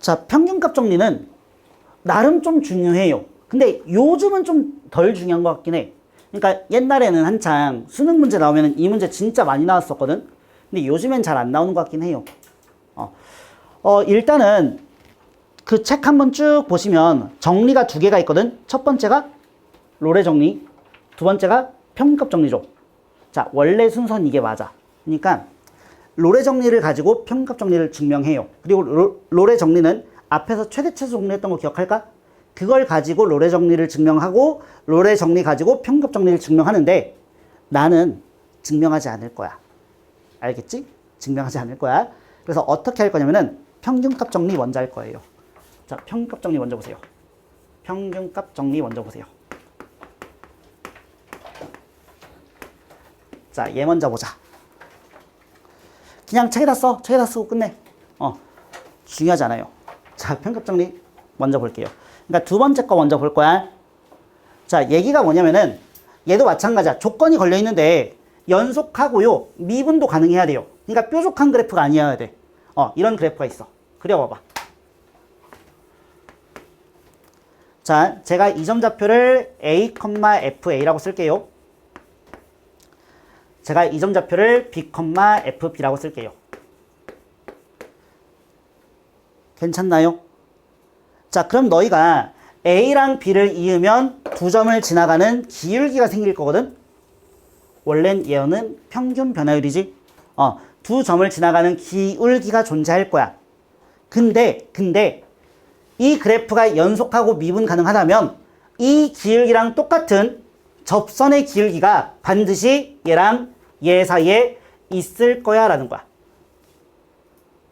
자, 평균값 정리는 나름 좀 중요해요. 근데 요즘은 좀 덜 중요한 것 같긴 해. 그러니까 옛날에는 한창 수능 문제 나오면 이 문제 진짜 많이 나왔었거든. 근데 요즘엔 잘 안 나오는 것 같긴 해요. 어, 어 일단은 그 책 한번 쭉 보시면 정리가 두 개가 있거든. 첫 번째가 로레 정리, 두 번째가 평균값 정리죠. 자, 원래 순서는 이게 맞아. 그러니까 로레 정리를 가지고 평균값 정리를 증명해요. 그리고 로, 로레 정리는 앞에서 최대 최소 정리했던 거 기억할까? 그걸 가지고 로레 정리를 증명하고 로레 정리 가지고 평균값 정리를 증명하는데 나는 증명하지 않을 거야. 알겠지? 증명하지 않을 거야. 그래서 어떻게 할 거냐면은 평균값 정리 먼저 할 거예요. 자, 평균값 정리 먼저 보세요. 평균값 정리 먼저 보세요. 자, 얘 먼저 보자. 그냥 책에다 써. 책에다 쓰고 끝내. 어. 중요하지 않아요. 자, 평균 정리 먼저 볼게요. 그러니까 두 번째 거 먼저 볼 거야. 자, 얘기가 뭐냐면은 얘도 마찬가지야. 조건이 걸려 있는데 연속하고요. 미분도 가능해야 돼요. 그러니까 뾰족한 그래프가 아니어야 돼. 어, 이런 그래프가 있어. 그려 봐 봐. 자, 제가 이점 좌표를 a, fa라고 쓸게요. 제가 이점 좌표를 b, fb라고 쓸게요. 괜찮나요? 자, 그럼 너희가 a랑 b를 이으면 두 점을 지나가는 기울기가 생길 거거든? 원래는 얘는 평균 변화율이지? 어, 두 점을 지나가는 기울기가 존재할 거야. 근데, 근데, 이 그래프가 연속하고 미분 가능하다면 이 기울기랑 똑같은 접선의 기울기가 반드시 얘랑 얘 사이에 있을 거야 라는 거야.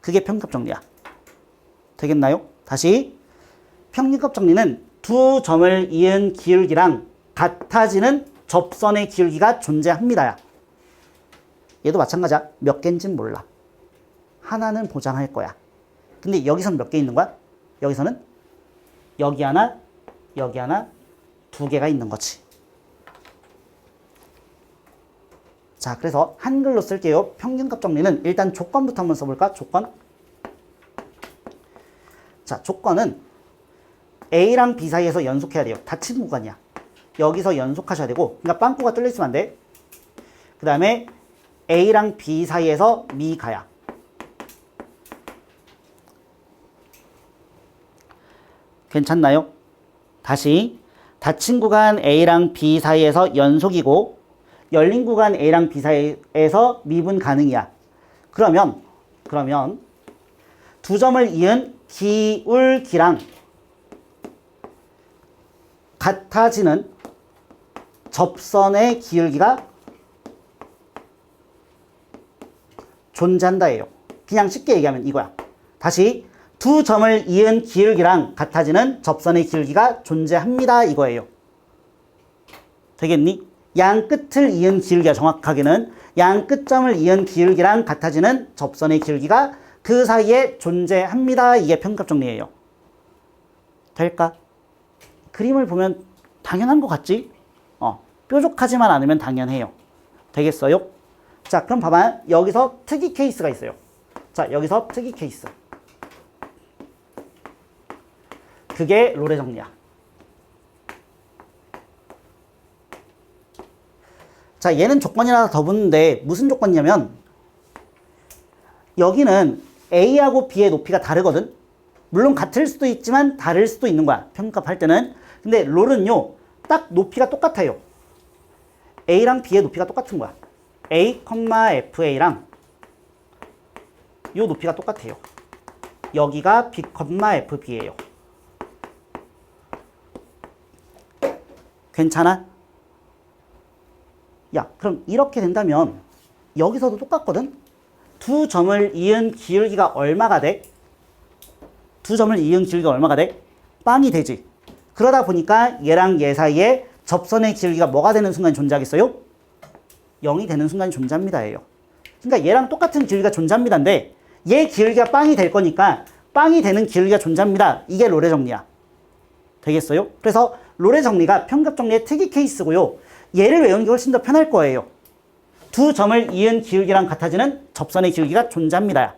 그게 평균값 정리야. 되겠나요? 다시 평균값 정리는 두 점을 이은 기울기랑 같아지는 접선의 기울기가 존재합니다야. 얘도 마찬가지야. 몇 개인지는 몰라. 하나는 보장할 거야. 근데 여기선 몇 개 있는 거야? 여기서는 여기 하나, 여기 하나, 두 개가 있는 거지. 자, 그래서 한글로 쓸게요. 평균값 정리는 일단 조건부터 한번 써볼까? 조건. 자, 조건은 A랑 B 사이에서 연속해야 돼요. 닫힌 구간이야. 여기서 연속하셔야 되고, 그러니까 빵꾸가 뚫려 있으면 안 돼. 그 다음에 A랑 B 사이에서 미 가야. 괜찮나요? 다시 닫힌 구간 A랑 B 사이에서 연속이고 열린 구간 A랑 B 사이에서 미분 가능이야. 그러면 그러면 두 점을 이은 기울기랑 같아지는 접선의 기울기가 존재한다예요. 그냥 쉽게 얘기하면 이거야. 다시 두 점을 이은 기울기랑 같아지는 접선의 기울기가 존재합니다. 이거예요. 되겠니? 양 끝을 이은 기울기가 정확하게는 양 끝점을 이은 기울기랑 같아지는 접선의 기울기가 그 사이에 존재합니다. 이게 평값 정리예요. 될까? 그림을 보면 당연한 것 같지? 어, 뾰족하지만 않으면 당연해요. 되겠어요? 자, 그럼 봐봐. 여기서 특이 케이스가 있어요. 자, 여기서 특이 케이스. 그게 롤의 정리야. 자, 얘는 조건이 하나 더 붙는데 무슨 조건이냐면 여기는 A하고 B의 높이가 다르거든. 물론 같을 수도 있지만 다를 수도 있는 거야. 평값 할 때는. 근데 롤은요. 딱 높이가 똑같아요. A랑 B의 높이가 똑같은 거야. A, FA랑 요 높이가 똑같아요. 여기가 B, FB예요. 괜찮아? 야, 그럼 이렇게 된다면 여기서도 똑같거든? 두 점을 이은 기울기가 얼마가 돼? 두 점을 이은 기울기가 얼마가 돼? 빵이 되지. 그러다 보니까 얘랑 얘 사이에 접선의 기울기가 뭐가 되는 순간이 존재하겠어요? 0이 되는 순간이 존재합니다 예요. 그러니까 얘랑 똑같은 기울기가 존재합니다인데 얘 기울기가 빵이 될 거니까 빵이 되는 기울기가 존재합니다. 이게 롤의 정리야. 되겠어요? 그래서 롤의 정리가 평균 정리의 특이 케이스고요. 얘를 외우는 게 훨씬 더 편할 거예요. 두 점을 이은 기울기랑 같아지는 접선의 기울기가 존재합니다.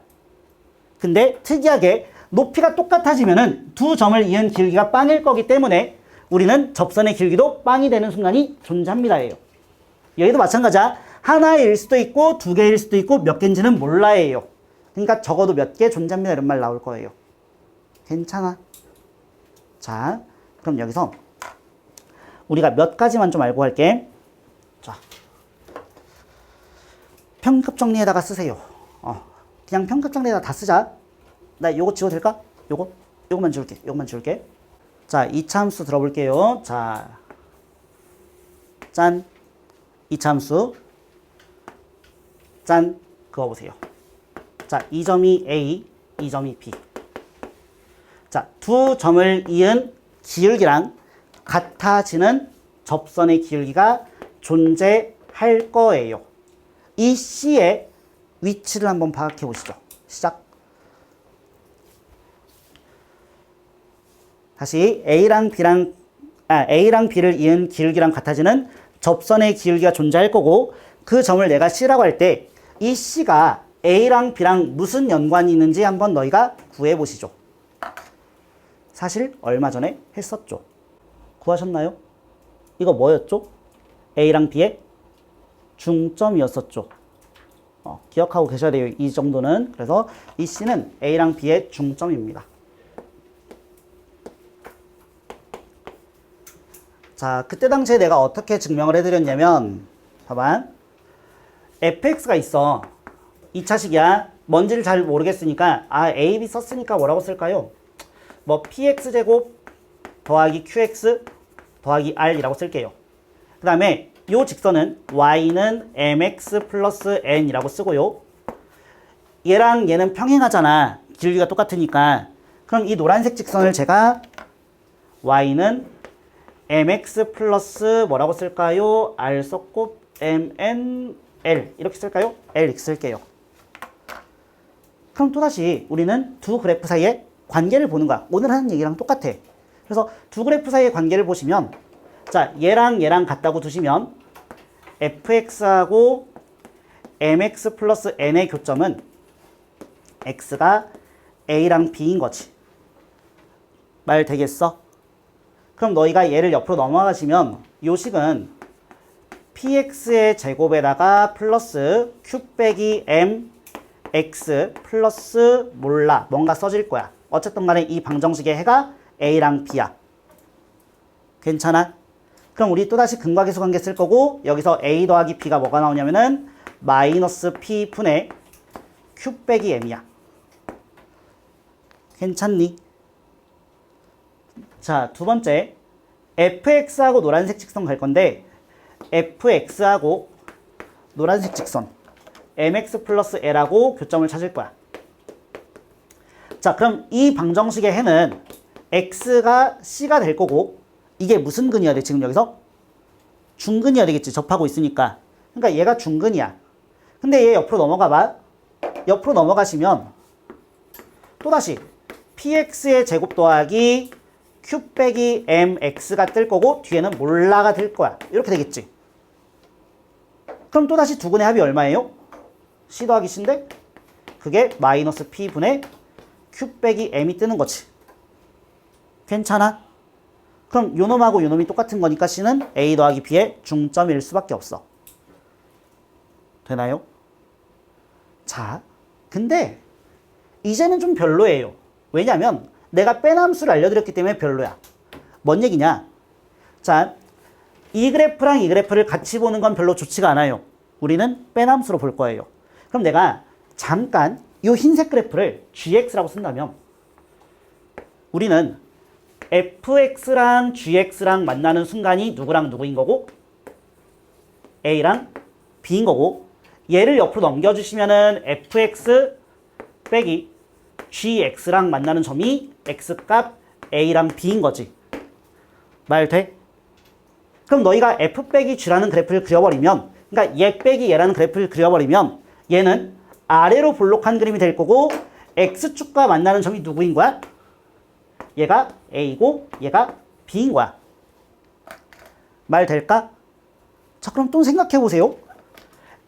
근데 특이하게 높이가 똑같아지면은 두 점을 이은 길기가 빵일 거기 때문에 우리는 접선의 길기도 빵이 되는 순간이 존재합니다예요. 여기도 마찬가지야. 하나일 수도 있고 두 개일 수도 있고 몇 개인지는 몰라예요. 그러니까 적어도 몇 개 존재합니다 이런 말 나올 거예요. 괜찮아. 자, 그럼 여기서 우리가 몇 가지만 좀 알고 할게. 자, 평급 정리에다가 쓰세요. 어, 그냥 평급 정리에다 다 쓰자. 나 요거 지워도 될까? 요거? 요거만 지울게. 요거만 지울게. 자, 이차함수 들어볼게요. 자, 짠. 이차함수. 짠. 그어보세요. 자, 이 점이 A, 이 점이 B. 자, 두 점을 이은 기울기랑 같아지는 접선의 기울기가 존재할 거예요. 이 C의 위치를 한번 파악해 보시죠. 시작. 다시 A랑 B랑 아, A랑 B를 이은 기울기랑 같아지는 접선의 기울기가 존재할 거고 그 점을 내가 C라고 할 때 이 C가 A랑 B랑 무슨 연관이 있는지 한번 너희가 구해 보시죠. 사실 얼마 전에 했었죠. 구하셨나요? 이거 뭐였죠? A랑 B의 중점이었었죠. 어, 기억하고 계셔야 돼요. 이 정도는. 그래서 이 C는 A랑 B의 중점입니다. 자, 그때 당시에 내가 어떻게 증명을 해드렸냐면, 봐봐. fx가 있어. 2차식이야. 뭔지를 잘 모르겠으니까, 아, a, b 썼으니까 뭐라고 쓸까요? 뭐, px제곱 더하기 qx 더하기 r이라고 쓸게요. 그 다음에 요 직선은 y는 mx 플러스 n이라고 쓰고요. 얘랑 얘는 평행하잖아. 길이가 똑같으니까. 그럼 이 노란색 직선을 제가 y는 mx 플러스 뭐라고 쓸까요? r 썼고 mn l 이렇게 쓸까요? l 쓸게요. 그럼 또다시 우리는 두 그래프 사이의 관계를 보는 거야. 오늘 하는 얘기랑 똑같아. 그래서 두 그래프 사이의 관계를 보시면 자 얘랑 얘랑 같다고 두시면 fx하고 mx 플러스 n의 교점은 x가 a랑 b인 거지. 말 되겠어? 그럼 너희가 얘를 옆으로 넘어가시면 요 식은 px의 제곱에다가 플러스 q 빼기 m x 플러스 몰라 뭔가 써질 거야. 어쨌든 간에 이 방정식의 해가 a랑 b야. 괜찮아? 그럼 우리 또다시 근과계수 관계 쓸 거고 여기서 a 더하기 b가 뭐가 나오냐면은 마이너스 p 분의 q 빼기 m이야. 괜찮니? 자, 두 번째. fx하고 노란색 직선 갈 건데 fx하고 노란색 직선 mx 플러스 l하고 교점을 찾을 거야. 자, 그럼 이 방정식의 해는 x가 c가 될 거고 이게 무슨 근이어야 돼? 지금 여기서 중근이어야 되겠지. 접하고 있으니까. 그러니까 얘가 중근이야. 근데 얘 옆으로 넘어가 봐. 옆으로 넘어가시면 또다시 px의 제곱 더하기 q 빼기 mx가 뜰 거고 뒤에는 몰라가 될 거야. 이렇게 되겠지. 그럼 또다시 두 근의 합이 얼마예요? c 더하기 c인데 그게 마이너스 p분의 q 빼기 m이 뜨는 거지. 괜찮아? 그럼 요놈하고 요놈이 똑같은 거니까 c는 a 더하기 b의 중점일 수밖에 없어. 되나요? 자, 근데 이제는 좀 별로예요. 왜냐면 내가 빼남수를 알려드렸기 때문에 별로야. 뭔 얘기냐? 자, 이 그래프랑 이 그래프를 같이 보는 건 별로 좋지가 않아요. 우리는 빼남수로 볼 거예요. 그럼 내가 잠깐 이 흰색 그래프를 gx라고 쓴다면 우리는 fx랑 gx랑 만나는 순간이 누구랑 누구인 거고 a랑 b인 거고 얘를 옆으로 넘겨주시면은 fx 빼기 gx랑 만나는 점이 x값 a랑 b인 거지. 말 돼? 그럼 너희가 f 빼기 g라는 그래프를 그려버리면 그러니까 얘 빼기 얘라는 그래프를 그려버리면 얘는 아래로 볼록한 그림이 될 거고 x축과 만나는 점이 누구인 거야? 얘가 a고 얘가 b인 거야. 말 될까? 자 그럼 또 생각해 보세요.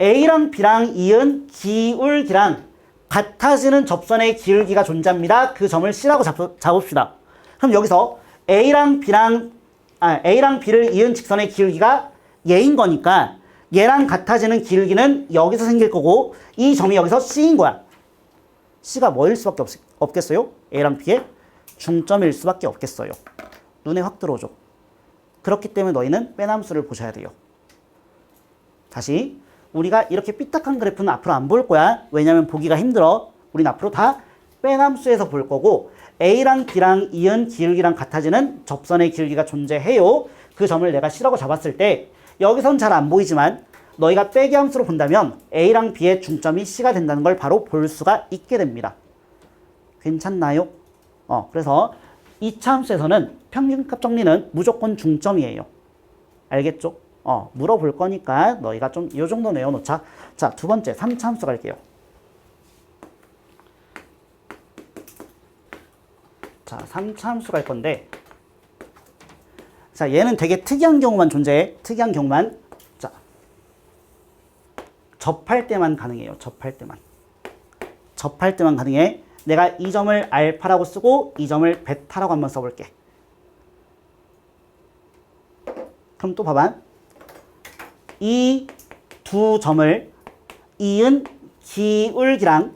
a랑 b랑 이은 기울기랑 같아지는 접선의 기울기가 존재합니다. 그 점을 C라고 잡, 잡읍시다. 그럼 여기서 A랑 B랑 아, A랑 B를 이은 직선의 기울기가 얘인 거니까 얘랑 같아지는 기울기는 여기서 생길 거고 이 점이 여기서 C인 거야. C가 뭐일 수밖에 없, 없겠어요? A랑 B의 중점일 수밖에 없겠어요. 눈에 확 들어오죠. 그렇기 때문에 너희는 빼남수를 보셔야 돼요. 다시 우리가 이렇게 삐딱한 그래프는 앞으로 안 볼 거야. 왜냐면 보기가 힘들어. 우린 앞으로 다 빼남수에서 볼 거고 A랑 B랑 이은 기울기랑 같아지는 접선의 기울기가 존재해요. 그 점을 내가 C라고 잡았을 때 여기선 잘 안 보이지만 너희가 빼기 함수로 본다면 A랑 B의 중점이 C가 된다는 걸 바로 볼 수가 있게 됩니다. 괜찮나요? 어, 그래서 2차 함수에서는 평균값 정리는 무조건 중점이에요. 알겠죠? 어, 물어볼 거니까 너희가 좀 이 정도 외워놓자. 자, 두 번째 3차 함수 갈게요. 자, 3차 함수 갈 건데 자, 얘는 되게 특이한 경우만 존재해. 특이한 경우만. 자, 접할 때만 가능해요. 접할 때만. 접할 때만 가능해. 내가 이 점을 알파라고 쓰고 이 점을 베타라고 한번 써볼게. 그럼 또 봐봐. 이 두 점을 이은 기울기랑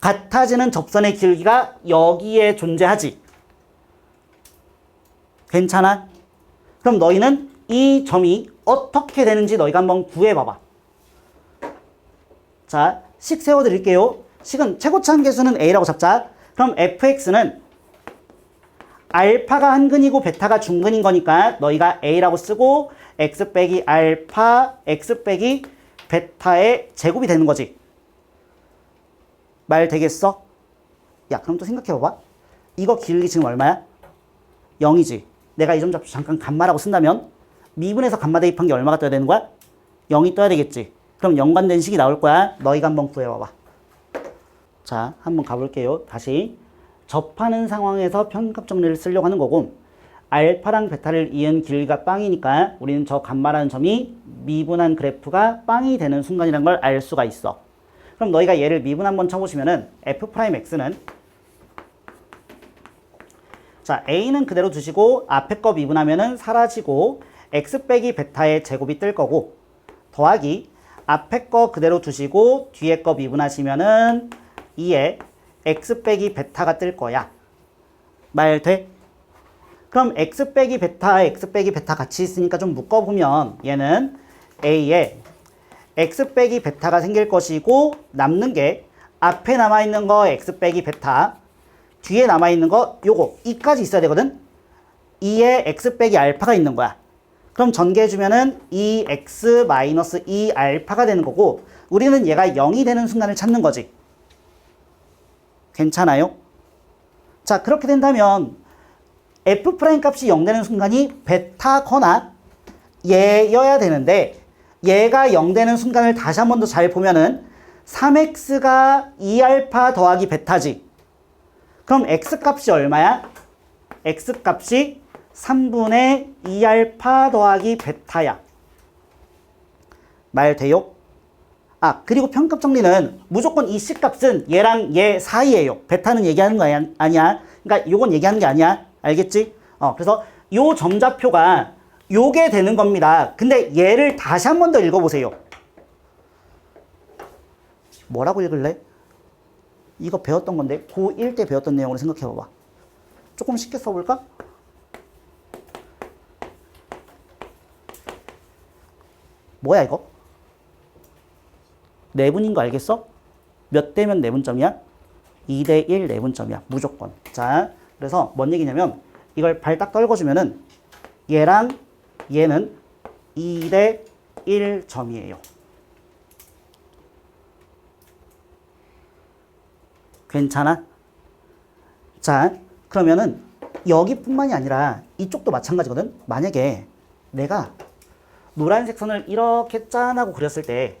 같아지는 접선의 기울기가 여기에 존재하지. 괜찮아? 그럼 너희는 이 점이 어떻게 되는지 너희가 한번 구해봐봐. 자, 식 세워드릴게요. 식은 최고차 한계수는 A라고 잡자. 그럼 fx는 알파가 한근이고 베타가 중근인 거니까 너희가 A라고 쓰고 x 빼기 알파, x 빼기 베타의 제곱이 되는 거지. 말 되겠어? 야, 그럼 또 생각해봐봐. 이거 기울기 지금 얼마야? 0이지. 내가 이 점 잡고 잠깐 감마라고 쓴다면 미분에서 감마 대입한 게 얼마가 떠야 되는 거야? 0이 떠야 되겠지. 그럼 연관된 식이 나올 거야. 너희가 한번 구해봐봐. 자, 한번 가볼게요. 다시. 접하는 상황에서 평균값 정리를 쓰려고 하는 거고 알파랑 베타를 이은 길이가 빵이니까 우리는 저 감마라는 점이 미분한 그래프가 빵이 되는 순간이라는 걸 알 수가 있어. 그럼 너희가 얘를 미분 한번 쳐보시면은 f'x는 자 a는 그대로 두시고 앞에 거 미분하면은 사라지고 x 빼기 베타의 제곱이 뜰 거고 더하기 앞에 거 그대로 두시고 뒤에 거 미분하시면은 2에 x 빼기 베타가 뜰 거야. 말 돼? 그럼 x 빼기 베타, x 빼기 베타 같이 있으니까 좀 묶어보면 얘는 a에 x 빼기 베타가 생길 것이고 남는 게 앞에 남아있는 거 x 빼기 베타 뒤에 남아있는 거 요거 이까지 있어야 되거든 2에 x 빼기 알파가 있는 거야 그럼 전개해주면은 2x 마이너스 2 알파가 되는 거고 우리는 얘가 0이 되는 순간을 찾는 거지 괜찮아요? 자 그렇게 된다면 f 값이 0 되는 순간이 베타거나 얘여야 되는데 얘가 0 되는 순간을 다시 한 번 더 잘 보면은 3x가 2알파 더하기 베타지. 그럼 x 값이 얼마야? x 값이 3분의 2알파 더하기 베타야. 말 돼요? 아, 그리고 평값 정리는 무조건 이 C값은 얘랑 얘 사이에요. 베타는 얘기하는 거 아니야? 그러니까 요건 얘기하는 게 아니야. 알겠지? 어, 그래서 요 점좌표가 요게 되는 겁니다. 근데 얘를 다시 한 번 더 읽어보세요. 뭐라고 읽을래? 이거 배웠던 건데 고1 때 배웠던 내용으로 생각해봐봐. 조금 쉽게 써볼까? 뭐야 이거? 내분인 거 알겠어? 몇 대면 내분점이야? 2대 1 내분점이야. 무조건. 자, 그래서 뭔 얘기냐면 이걸 발딱 떨궈주면은 얘랑 얘는 2대 1점이에요. 괜찮아? 자, 그러면은 여기뿐만이 아니라 이쪽도 마찬가지거든. 만약에 내가 노란색 선을 이렇게 짠하고 그렸을 때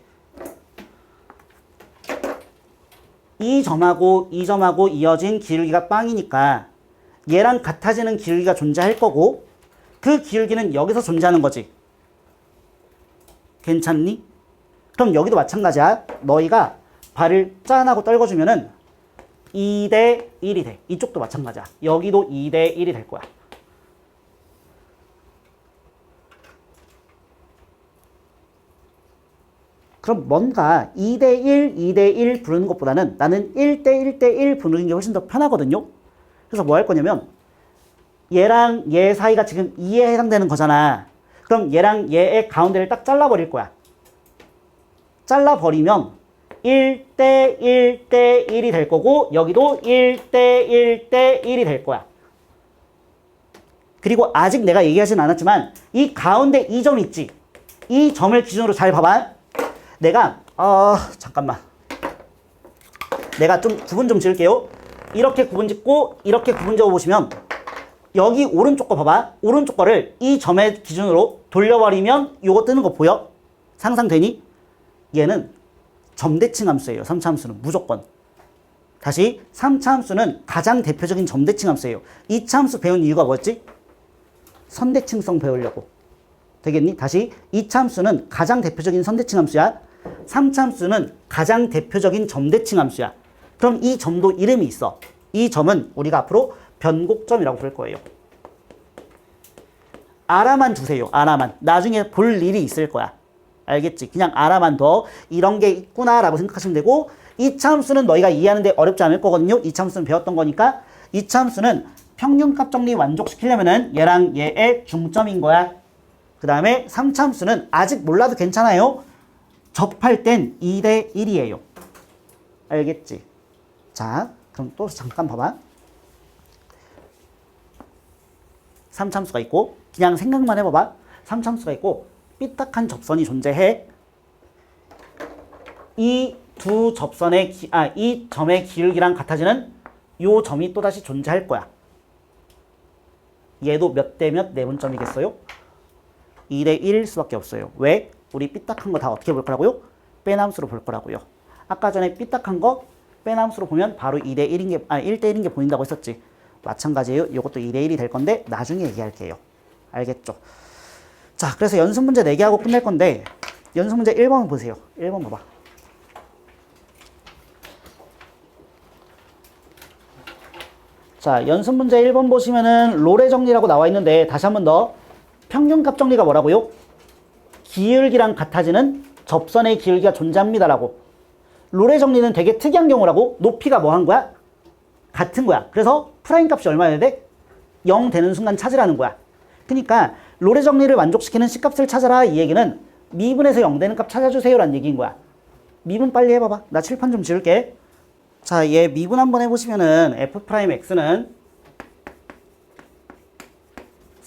이 점하고 이 점하고 이어진 기울기가 빵이니까 얘랑 같아지는 기울기가 존재할 거고 그 기울기는 여기서 존재하는 거지. 괜찮니? 그럼 여기도 마찬가지야. 너희가 발을 짠 하고 떨궈주면은 2대 1이 돼. 이쪽도 마찬가지야. 여기도 2대 1이 될 거야. 그럼 뭔가 2대1, 2대1 부르는 것보다는 나는 1대1대1 부르는 게 훨씬 더 편하거든요. 그래서 뭐 할 거냐면 얘랑 얘 사이가 지금 2에 해당되는 거잖아. 그럼 얘랑 얘의 가운데를 딱 잘라버릴 거야. 잘라버리면 1대 1대 1이 될 거고 여기도 1대 1대 1이 될 거야. 그리고 아직 내가 얘기하진 않았지만 이 가운데 이 점 있지? 이 점을 기준으로 잘 봐봐. 내가 어 잠깐만. 내가 좀 구분 좀 지을게요. 이렇게 구분 짓고 이렇게 구분 지어 보시면 여기 오른쪽 거 봐봐. 오른쪽 거를 이 점의 기준으로 돌려버리면 요거 뜨는 거 보여? 상상되니? 얘는 점대칭 함수예요. 3차 함수는 무조건. 다시 3차 함수는 가장 대표적인 점대칭 함수예요. 2차 함수 배운 이유가 뭐였지? 선대칭성 배우려고. 되겠니? 다시 2차 함수는 가장 대표적인 선대칭 함수야. 3차 함수는 가장 대표적인 점대칭 함수야. 그럼 이 점도 이름이 있어. 이 점은 우리가 앞으로 변곡점이라고 부를 거예요. 알아만 두세요. 알아만. 나중에 볼 일이 있을 거야. 알겠지? 그냥 알아만 더 이런 게 있구나라고 생각하시면 되고 이 참수는 너희가 이해하는데 어렵지 않을 거거든요. 이 참수는 배웠던 거니까 이 참수는 평균값 정리 완족시키려면은 얘랑 얘의 중점인 거야. 그 다음에 3참수는 아직 몰라도 괜찮아요. 접할 땐 2대 1이에요. 알겠지? 자, 그럼 또 잠깐 봐봐. 3참수가 있고 그냥 생각만 해봐봐. 3참수가 있고 삐딱한 접선이 존재해. 이 두 접선의 기, 아, 이 점의 기울기랑 같아지는 요 점이 또다시 존재할 거야. 얘도 몇 대 몇 내분점이겠어요? 2대 1일 수밖에 없어요. 왜? 우리 삐딱한 거 다 어떻게 볼 거라고요? 빼남수로 볼 거라고요. 아까 전에 삐딱한 거 빼남수로 보면 바로 2대 1인 게, 아, 1대 1인 게 보인다고 했었지. 마찬가지예요. 이것도 2대 1이 될 건데 나중에 얘기할게요. 알겠죠? 자, 그래서 연습 문제 4개 하고 끝낼 건데 연습 문제 1번 보세요. 1번 봐봐. 자, 연습 문제 1번 보시면은 롤의 정리라고 나와 있는데 다시 한 번 더 평균값 정리가 뭐라고요? 기울기랑 같아지는 접선의 기울기가 존재합니다라고. 롤의 정리는 되게 특이한 경우라고 높이가 뭐 한 거야? 같은 거야. 그래서 프라임 값이 얼마여야 돼? 0 되는 순간 찾으라는 거야. 그러니까 롤의 정리를 만족시키는 C값을 찾아라 이 얘기는 미분에서 0 되는 값 찾아주세요 라는 얘기인 거야. 미분 빨리 해봐봐. 나 칠판 좀 지울게. 자, 얘 미분 한번 해보시면은 F'X는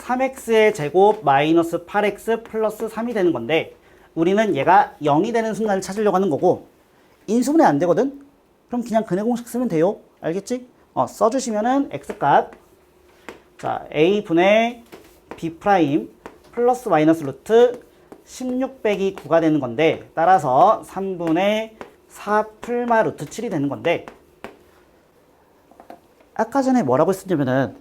3X의 제곱 마이너스 8X 플러스 3이 되는 건데 우리는 얘가 0이 되는 순간을 찾으려고 하는 거고 인수분해 안 되거든? 그럼 그냥 근해 공식 쓰면 돼요. 알겠지? 어, 써주시면은 X값 자, A분의 B 프라임 플러스 마이너스 루트 16 빼기 9가 되는 건데 따라서 3분의 4 풀마 루트 7이 되는 건데 아까 전에 뭐라고 했었냐면은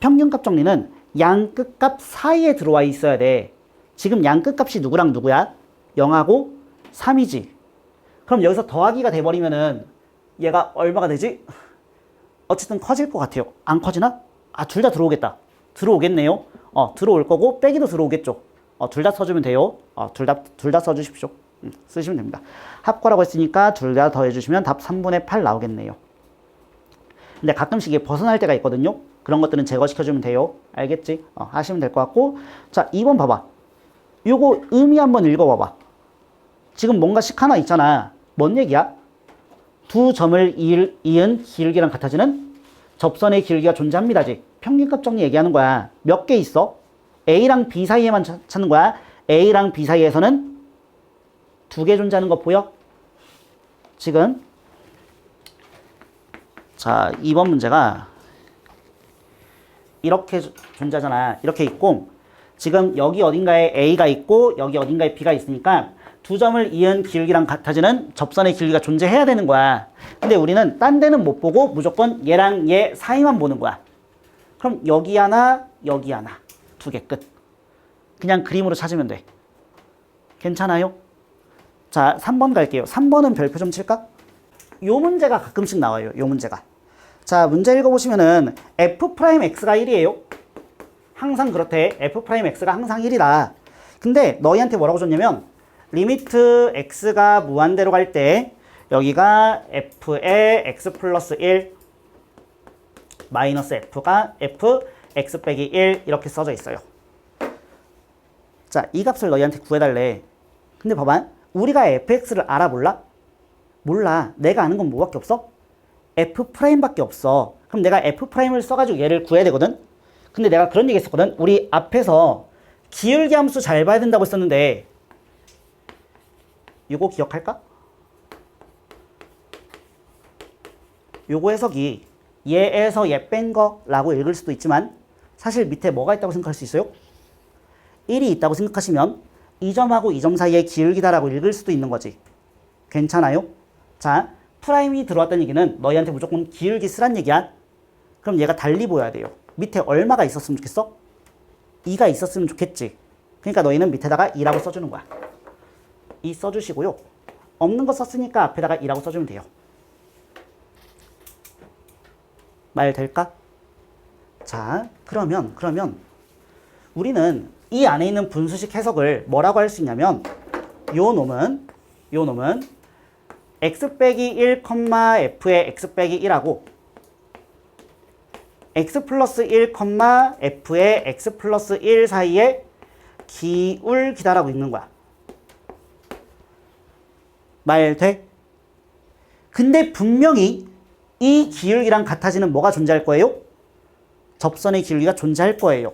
평균값 정리는 양 끝값 사이에 들어와 있어야 돼. 지금 양 끝값이 누구랑 누구야? 0하고 3이지. 그럼 여기서 더하기가 돼버리면은 얘가 얼마가 되지? 어쨌든 커질 것 같아요. 안 커지나? 아, 둘 다 들어오겠다. 들어오겠네요. 어, 들어올 거고 빼기도 들어오겠죠. 어, 둘 다 써주면 돼요. 어, 둘 다, 둘 다 써주십시오. 음, 쓰시면 됩니다. 합과라고 했으니까 둘 다 더해주시면 답 3분의 8 나오겠네요. 근데 가끔씩 이게 벗어날 때가 있거든요. 그런 것들은 제거시켜주면 돼요. 알겠지? 어, 하시면 될 것 같고. 자, 2번 봐봐. 요거 의미 한번 읽어봐봐. 지금 뭔가 식 하나 있잖아. 뭔 얘기야? 두 점을 이을, 이은 기울기랑 같아지는 접선의 기울기가 존재합니다지. 평균값 정리 얘기하는 거야. 몇 개 있어? A랑 B 사이에만 차- 찾는 거야. A랑 B 사이에서는 두 개 존재하는 거 보여? 지금 자, 2번 문제가 이렇게 조- 존재하잖아. 이렇게 있고 지금 여기 어딘가에 A가 있고 여기 어딘가에 B가 있으니까 두 점을 이은 기울기랑 같아지는 접선의 기울기가 존재해야 되는 거야. 근데 우리는 딴 데는 못 보고 무조건 얘랑 얘 사이만 보는 거야. 그럼 여기 하나, 여기 하나. 두 개 끝. 그냥 그림으로 찾으면 돼. 괜찮아요? 자, 3번 갈게요. 3번은 별표 좀 칠까? 요 문제가 가끔씩 나와요. 요 문제가. 자, 문제 읽어보시면은 f 프라임 x가 1이에요. 항상 그렇대. f 프라임 x가 항상 1이다. 근데 너희한테 뭐라고 줬냐면 리미트 x가 무한대로 갈 때 여기가 f의 x 플러스 1 마이너스 f가 f x 빼기 1 이렇게 써져 있어요. 자, 이 값을 너희한테 구해달래. 근데 봐봐. 우리가 fx를 알아 몰라? 몰라. 내가 아는 건 뭐밖에 없어? F 프라임밖에 없어. 그럼 내가 f 프라임을 써가지고 얘를 구해야 되거든. 근데 내가 그런 얘기 했었거든. 우리 앞에서 기울기 함수 잘 봐야 된다고 했었는데 요거 기억할까? 요거 해석이 얘에서 얘 뺀 거라고 읽을 수도 있지만 사실 밑에 뭐가 있다고 생각할 수 있어요? 1이 있다고 생각하시면 이 점하고 이 점 사이의 기울기다라고 읽을 수도 있는 거지. 괜찮아요? 자, 프라임이 들어왔다는 얘기는 너희한테 무조건 기울기 쓰란 얘기야. 그럼 얘가 달리 보여야 돼요. 밑에 얼마가 있었으면 좋겠어? 2가 있었으면 좋겠지. 그러니까 너희는 밑에다가 2라고 써주는 거야. 2 써주시고요. 없는 거 썼으니까 앞에다가 2라고 써주면 돼요. 말 될까? 자, 그러면, 그러면 우리는 이 안에 있는 분수식 해석을 뭐라고 할 수 있냐면 요 놈은 요 놈은 x 빼기 1, f의 x 빼기 1하고 x 플러스 1, f의 x 플러스 1 사이에 기울 기다라고 읽는 거야. 말 돼? 근데 분명히 이 기울기랑 같아지는 뭐가 존재할 거예요? 접선의 기울기가 존재할 거예요.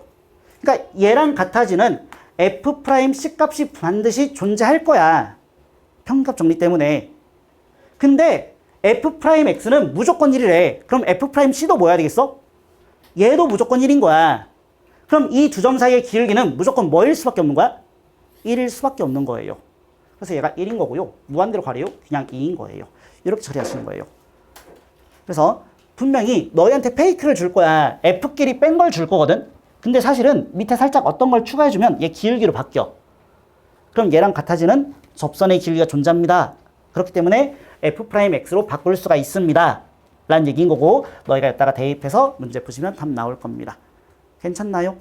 그러니까 얘랑 같아지는 f 프라임 c 값이 반드시 존재할 거야. 평균값 정리 때문에. 근데 f 프라임 x는 무조건 1이래. 그럼 f 프라임 c도 뭐야 되겠어? 얘도 무조건 1인 거야. 그럼 이 두 점 사이의 기울기는 무조건 뭐일 수밖에 없는 거야? 1일 수밖에 없는 거예요. 그래서 얘가 1인 거고요. 무한대로 가래요. 그냥 2인 거예요. 이렇게 처리하시는 거예요. 그래서 분명히 너희한테 페이크를 줄 거야. F끼리 뺀 걸 줄 거거든. 근데 사실은 밑에 살짝 어떤 걸 추가해주면 얘 기울기로 바뀌어. 그럼 얘랑 같아지는 접선의 기울기가 존재합니다. 그렇기 때문에 F'X로 바꿀 수가 있습니다. 라는 얘기인 거고 너희가 여기다가 대입해서 문제 푸시면 답 나올 겁니다. 괜찮나요?